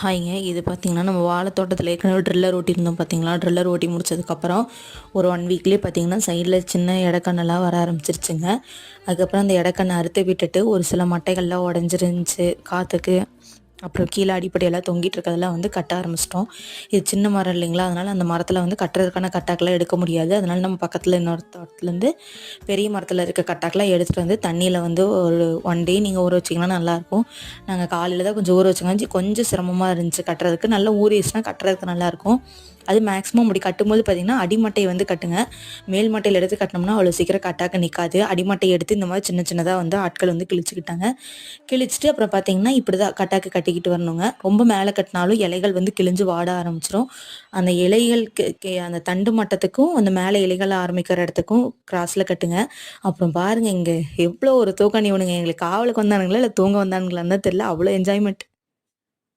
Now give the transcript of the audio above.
ஹாய்ங்க இது பார்த்திங்கன்னா நம்ம வாழை தோட்டத்தில் ஏற்கனவே ட்ரில்லர் ஓட்டியிருந்தோம் பார்த்தீங்களா ட்ரில்லர் ஓட்டி முடிச்சதுக்கப்புறம் ஒரு ஒன் வீக்லேயே பார்த்திங்கன்னா சைடில் சின்ன இடக்கண்ணெல்லாம் வர ஆரம்பிச்சிருச்சுங்க. அதுக்கப்புறம் அந்த இடக்கண்ணை அறுத்து விட்டுட்டு ஒரு சில மட்டைகள்லாம் உடஞ்சிருந்துச்சு. காற்றுக்கு அப்புறம் கீழே அடிப்படையெல்லாம் தொங்கிட்டு இருக்கிறதெல்லாம் வந்து கட்ட ஆரம்பிச்சிட்டோம். இது சின்ன மரம் இல்லைங்களா? அதனால் அந்த மரத்தில் வந்து கட்டுறதுக்கான கட்டாக்கெல்லாம் எடுக்க முடியாது. அதனால் நம்ம பக்கத்தில் இன்னொரு தோட்டத்துலேருந்து பெரிய மரத்தில் இருக்க கட்டாக்கெல்லாம் எடுத்துகிட்டு வந்து தண்ணியில் வந்து ஒரு ஒன் டே நீங்கள் ஊற வச்சிங்கன்னா நல்லாயிருக்கும். நாங்கள் காலையில் தான் கொஞ்சம் ஊற வச்சுங்க கொஞ்சம் சிரமமாக இருந்துச்சு கட்டுறதுக்கு. நல்லா ஊறிச்சுன்னா கட்டுறதுக்கு நல்லாயிருக்கும். அது மேக்ஸிமம் அப்படி கட்டும்போது பார்த்திங்கன்னா அடிமட்டையை வந்து கட்டுங்க. மேல் மட்டையில் எடுத்து கட்டினோம்னா அவ்வளோ சீக்கிரம் கட்டாக்க நிற்காது அடிமட்டையை எடுத்து இந்த மாதிரி சின்ன சின்னதாக வந்து ஆட்கள் வந்து கிழிச்சுக்கிட்டாங்க. கிழிச்சிட்டு அப்புறம் பார்த்தீங்கன்னா இப்படி தான் கட்டாக்கு கட்டிக்கிட்டு வரணுங்க. ரொம்ப மேலே கட்டினாலும் இலைகள் வந்து கிழிஞ்சு வாட ஆரம்பிச்சிடும் அந்த இலைகளுக்கு அந்த தண்டு மட்டத்துக்கும் அந்த மேலே இலைகள் ஆரம்பிக்கிற இடத்துக்கும் கிராஸில் கட்டுங்க. அப்புறம் பாருங்கள் இங்கே எவ்வளோ ஒரு தூக்கம் ஒன்றுங்க எங்களுக்கு காவலுக்கு வந்தானுங்களா இல்லை தூங்க வந்தானுங்களான்னு தெரியல. அவ்வளோ என்ஜாய்மெண்ட்